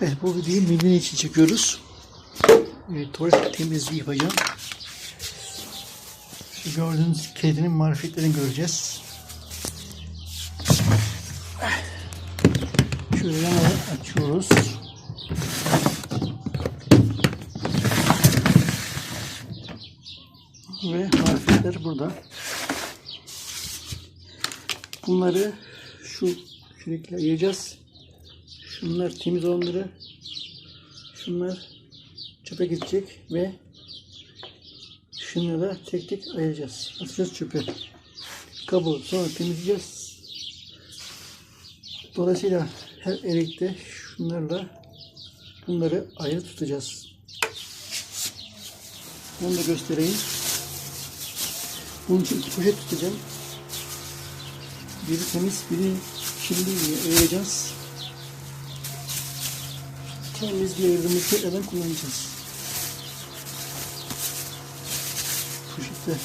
Evet bu videoyu Medine için çekiyoruz. Evet, tuvalet temizliği yapacağım. Şu gördüğünüz kedinin marifetlerini göreceğiz. Şöyle yana açıyoruz. Ve marifetler burada. Bunları şu şekilde ayıracağız. Şunlar temiz olanları şunlar çöpe gidecek ve şunları da tek tek ayıracağız. Atacağız çöpe. Kabuğu sonra temizleyeceğiz. Dolayısıyla her elekte şunlarla bunları ayrı tutacağız. Bunu da göstereyim. Bunun için iki poşet tutacağım. Biri temiz, biri kirli ayıracağız. Temiz bir ayırdığımız tekrardan kullanacağız. Poşette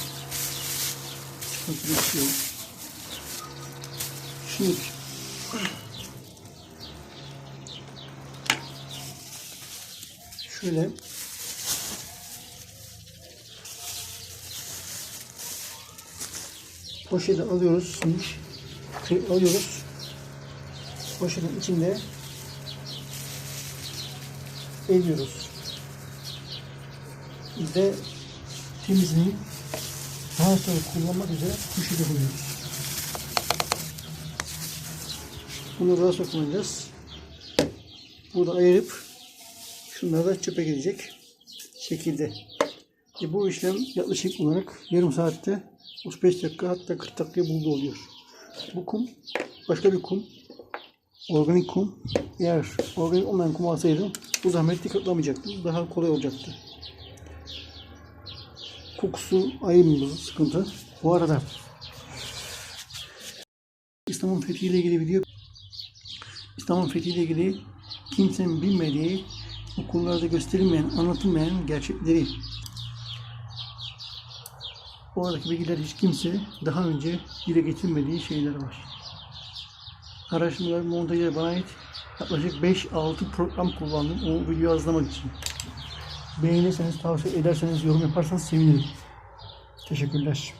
sıkıntı geçiyor. Şimdi şöyle poşeti alıyoruz şimdi şey alıyoruz poşetin içinde eliyoruz ve temizleyip daha sonra kullanmak üzere poşete koyuyoruz bunu daha sonra kullanacağız burada ayırıp şunlar da çöpe gidecek şekilde e bu işlem yaklaşık olarak yarım saatte 35 dakika hatta 40 dakikayı buldu oluyor. Bu kum başka bir kum. Organik kum. Eğer organik olmayan kum alsaydım bu zahmeti katlamayacaktı. Daha kolay olacaktı. Kokusu ayırmamız sıkıntı. Bu arada İstanbul Fethi ile ilgili video İstanbul Fethi ile ilgili kimsenin bilmediği okullarda gösterilmeyen, anlatılmayan gerçekleri Oradaki bilgiler hiç kimse daha önce dile getirmediği şeyler var. Araştırmalar, montajlar bana ait yaklaşık 5-6 program kullandım o videoyu hazırlamak için. Beğenirseniz, tavsiye ederseniz, yorum yaparsanız sevinirim. Teşekkürler.